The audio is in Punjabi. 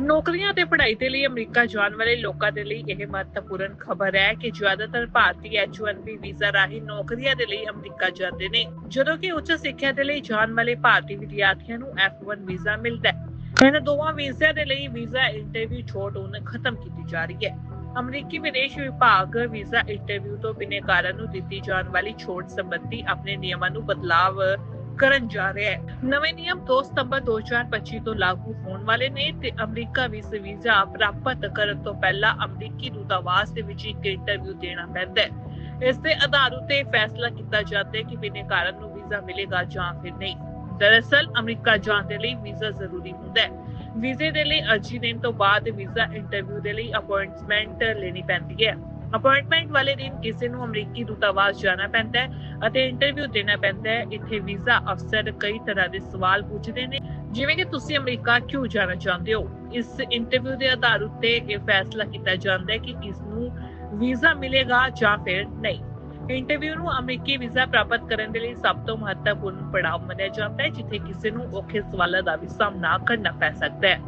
ਨੌਕਰੀਆਂ ਤੇ ਪੜ੍ਹਾਈ ਦੇ ਲਈ ਅਮਰੀਕਾ ਜਾਣ ਵਾਲੇ ਲੋਕਾਂ ਦੇ ਲਈ ਇਹ ਮਹੱਤਵਪੂਰਨ ਖਬਰ ਹੈ ਕਿ ਜ਼ਿਆਦਾਤਰ ਭਾਰਤੀ H1B ਵੀਜ਼ਾ ਰਾਹੀਂ ਨੌਕਰੀਆਂ ਦੇ ਲਈ ਅਮਰੀਕਾ ਜਾਂਦੇ ਨੇ। ਜਦੋਂ ਕਿ ਉੱਚ ਸਿੱਖਿਆ ਦੇ ਲਈ ਜਾਣ ਵਾਲੇ ਭਾਰਤੀ ਵਿਦਿਆਰਥੀਆਂ ਨੂੰ F1 ਵੀਜ਼ਾ ਮਿਲਦਾ ਹੈ। ਇਹਨਾਂ ਦੋਵਾਂ ਵੀਜ਼ਿਆਂ ਦੇ ਲਈ ਵੀਜ਼ਾ ਇੰਟਰਵਿਊ ਛੋਟ ਹੁਣ ਖਤਮ ਕੀਤੀ ਜਾ ਰਹੀ ਹੈ। ਅਮਰੀਕੀ ਵਿਦੇਸ਼ ਵਿਭਾਗ ਵੀਜ਼ਾ ਇੰਟਰਵਿਊ ਤੋਂ ਬਿਨਾਂ ਕਾਰਨ ਨੂੰ ਦਿੱਤੀ ਜਾਣ ਵਾਲੀ ਛੋਟ ਸੰਬੰਧੀ ਆਪਣੇ ਨਿਯਮਾਂ ਨੂੰ ਬਦਲਾਵ ਕਰਨ ਜਾ ਰਿਹਾ ਹੈ। ਨਵੇਂ ਨਿਯਮ 2 ਸਤੰਬਰ 2025 ਤੋਂ ਲਾਗੂ ਹੋਣ ਵਾਲੇ ਨੇ ਤੇ ਅਮਰੀਕਾ ਵਿੱਚ ਵੀਜ਼ਾ ਪ੍ਰਾਪਤ ਕਰਨ ਤੋਂ ਪਹਿਲਾਂ ਅਮਰੀਕੀ ਦੂਤਾਵਾਸ ਦੇ ਵਿੱਚ ਇੱਕ ਇੰਟਰਵਿਊ ਦੇਣਾ ਪੈਂਦਾ ਹੈ। ਇਸ ਦੇ ਆਧਾਰ ਉਤੇ ਫੈਸਲਾ ਕੀਤਾ ਜਾਂਦਾ ਹੈ ਕਿ ਬਿਨਾਂ ਕਾਰਨ ਨੂੰ ਵੀਜ਼ਾ ਮਿਲੇਗਾ ਜਾਂ ਫਿਰ ਨਹੀਂ। ਦਰਅਸਲ, ਅਮਰੀਕਾ ਜਾਣ ਦੇ ਲਈ ਵੀਜ਼ਾ ਜ਼ਰੂਰੀ ਹੁੰਦਾ ਹੈ। ਵੀਜ਼ੇ ਦੇ ਲਈ ਅਰਜ਼ੀ ਦੇਣ ਤੋਂ ਬਾਅਦ ਵੀਜ਼ਾ ਇੰਟਰਵਿਊ ਦੇ ਲਈ ਅਪਾਇੰਟਮੈਂਟ ਲੈਣੀ ਪੈਂਦੀ ਹੈ। ਅਪਾਇੰਟਮੈਂਟ ਵਾਲੇ ਦਿਨ ਕਿਸੇ ਨੂੰ ਅਮਰੀਕੀ ਦੂਤਾਵਾਸ ਜਾਣਾ ਪੈਂਦਾ ਹੈ ਅਤੇ ਇੰਟਰਵਿਊ ਦੇਣਾ ਪੈਂਦਾ ਹੈ। ਇੱਥੇ ਵੀਜ਼ਾ ਅਫਸਰ ਕਈ ਤਰ੍ਹਾਂ ਦੇ ਸਵਾਲ ਪੁੱਛਦੇ ਨੇ। ਜਿਵੇਂ ਕਿ ਤੁਸੀਂ ਅਮਰੀਕਾ ਕਿਉਂ ਜਾਣਾ ਚਾਹੁੰਦੇ ਹੋ? ਇਸ ਇੰਟਰਵਿਊ ਦੇ ਆਧਾਰ ਉੱਤੇ ਇਹ ਫੈਸਲਾ ਕੀਤਾ ਜਾਂਦਾ ਹੈ ਕਿ ਕਿਸ ਨੂੰ ਵੀਜ਼ਾ ਮਿਲੇਗਾ ਜਾਂ ਫਿਰ ਨਹੀਂ। ਇੰਟਰਵਿਊ ਨੂੰ ਅਮਰੀਕੀ ਵੀਜ਼ਾ ਪ੍ਰਾਪਤ ਕਰਨ ਦੇ ਲਈ ਸਭ ਤੋਂ ਮਹੱਤਵਪੂਰਨ ਪੜਾਅ ਮੰਨਿਆ ਜਾਂਦਾ ਹੈ, ਜਿੱਥੇ ਕਿਸੇ ਨੂੰ ਔਖੇ ਸਵਾਲਾਂ ਦਾ ਵੀ ਸਾਹਮਣਾ ਕਰਨਾ ਪੈ ਸਕਦਾ ਹੈ।